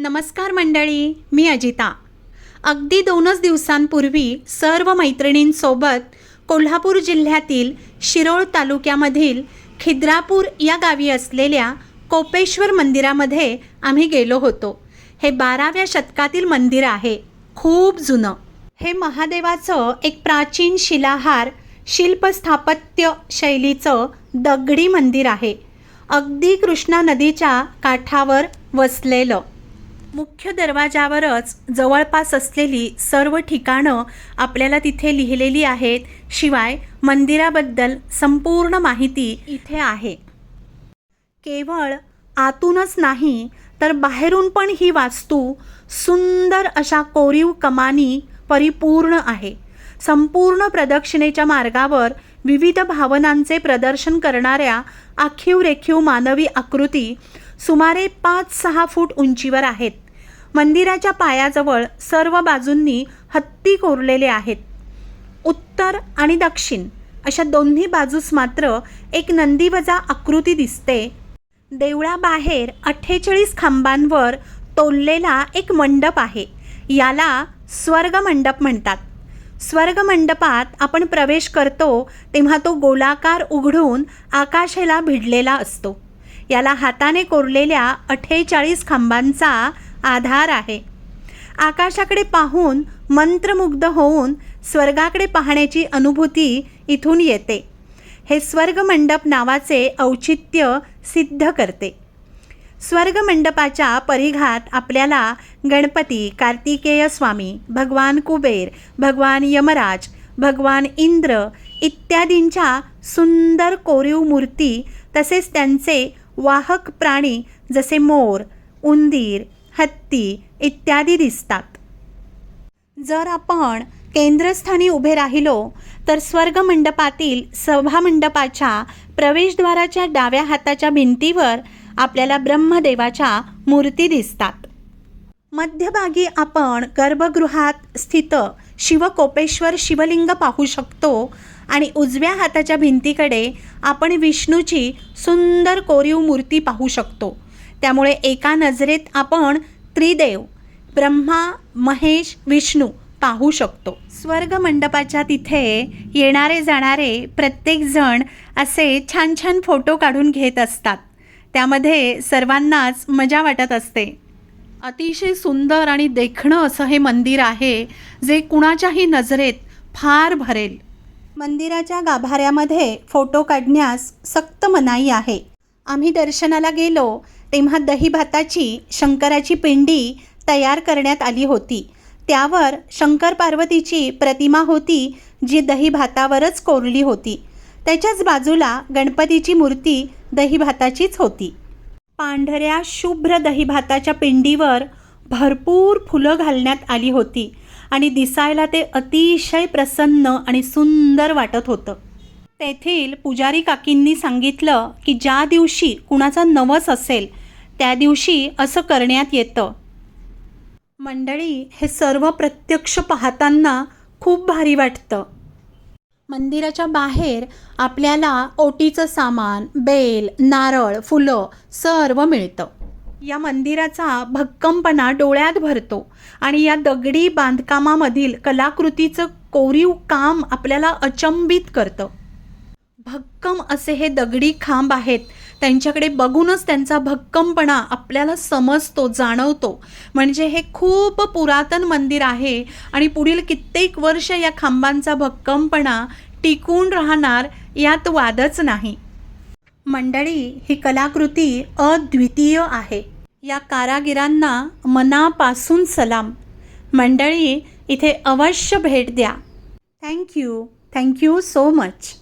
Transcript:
नमस्कार मंडळी मी अजिता. अगदी दोनच दिवसांपूर्वी सर्व मैत्रिणींसोबत कोल्हापूर जिल्ह्यातील शिरोळ तालुक्यामधील खिद्रापूर या गावी असलेल्या कोपेश्वर मंदिरामध्ये आम्ही गेलो होतो. हे बाराव्या शतकातील मंदिर आहे. खूप जुनं. हे महादेवाचं एक प्राचीन शिलाहार शिल्पस्थापत्य शैलीचं दगडी मंदिर आहे. अगदी कृष्णा नदीच्या काठावर वसलेलं. मुख्य दरवाजावरच जवळपास असलेली सर्व ठिकाणं आपल्याला तिथे लिहिलेली आहेत. शिवाय मंदिराबद्दल संपूर्ण माहिती इथे आहे. केवळ आतूनच नाही तर बाहेरून पण ही वास्तू सुंदर अशा कोरीव कमानी परिपूर्ण आहे. संपूर्ण प्रदक्षिणेच्या मार्गावर विविध भावनांचे प्रदर्शन करणाऱ्या आखीव रेखीव मानवी आकृती सुमारे पाच सहा फूट उंचीवर आहेत. मंदिराच्या पायाजवळ सर्व बाजूंनी हत्ती कोरलेले आहेत. उत्तर आणि दक्षिण अशा दोन्ही बाजूस मात्र एक नंदीवजा आकृती दिसते. देवळाबाहेर अठ्ठेचाळीस खांबांवर तोललेला एक मंडप आहे. याला स्वर्ग मंडप म्हणतात. स्वर्ग मंडपात आपण प्रवेश करतो तेव्हा तो गोलाकार उघडून आकाशाला भिडलेला असतो. याला हाताने कोरलेल्या अठ्ठेचाळीस खांबांचा आधार आहे. आकाशाकडे पाहून मंत्रमुग्ध होऊन स्वर्गाकडे पाहण्याची अनुभूती इथून येते. हे स्वर्गमंडप नावाचे औचित्य सिद्ध करते. स्वर्गमंडपाच्या परिघात आपल्याला गणपती कार्तिकेय स्वामी भगवान कुबेर भगवान यमराज भगवान इंद्र इत्यादींच्या सुंदर कोरीव मूर्ती तसेच त्यांचे वाहक प्राणी जसे मोर उंदीर हत्ती इत्यादी दिसतात. जर आपण केंद्रस्थानी उभे राहिलो तर स्वर्गमंडपातील सभामंडपाच्या प्रवेशद्वाराच्या डाव्या हाताच्या भिंतीवर आपल्याला ब्रह्मदेवाच्या मूर्ती दिसतात. मध्यभागी आपण गर्भगृहात स्थित शिवकोपेश्वर शिवलिंग पाहू शकतो आणि उजव्या हाताच्या भिंतीकडे आपण विष्णूची सुंदर कोरीव मूर्ती पाहू शकतो. त्यामुळे एका नजरेत आपण त्रिदेव ब्रह्मा महेश विष्णू पाहू शकतो. स्वर्ग मंडपाच्या तिथे येणारे जाणारे प्रत्येकजण असे छान छान फोटो काढून घेत असतात. त्यामध्ये सर्वांनाच मजा वाटत असते. अतिशय सुंदर आणि देखणं असं हे मंदिर आहे जे कुणाच्याही नजरेत फार भरेल. मंदिराच्या गाभाऱ्यामध्ये फोटो काढण्यास सक्त मनाई आहे. आम्ही दर्शनाला गेलो तेव्हा दही भाताची शंकराची पिंडी तयार करण्यात आली होती. त्यावर शंकर पार्वतीची प्रतिमा होती जी दही भातावरच कोरली होती. त्याच्याच बाजूला गणपतीची मूर्ती दही भाताचीच होती. पांढऱ्या शुभ्र दहीभाताच्या पिंडीवर भरपूर फुलं घालण्यात आली होती आणि दिसायला ते अतिशय प्रसन्न आणि सुंदर वाटत होतं. तेथील पुजारी काकींनी सांगितलं की ज्या दिवशी कुणाचा नवस असेल त्या दिवशी असं करण्यात येतं. मंडळी हे सर्व प्रत्यक्ष पाहताना खूप भारी वाटतं. मंदिराच्या बाहेर आपल्याला ओटीचं सामान बेल नारळ फुलं सर्व मिळतं. या मंदिराचा भक्कमपणा डोळ्यात भरतो आणि या दगडी बांधकामामधील कलाकृतीचं कोरीव काम आपल्याला अचंबित करतं. भक्कम असे हे दगडी खांब आहेत. त्यांच्याकडे बघूनच त्यांचा भक्कमपणा आपल्याला समजतो जाणवतो. म्हणजे हे खूप पुरातन मंदिर आहे आणि पुढील कित्येक वर्ष या खांबांचा भक्कमपणा टिकून राहणार यात वादच नाही. मंडळी ही कलाकृती अद्वितीय आहे. या कारागिरांना मनापासून सलाम. मंडळी इथे अवश्य भेट द्या. Thank you thank you so much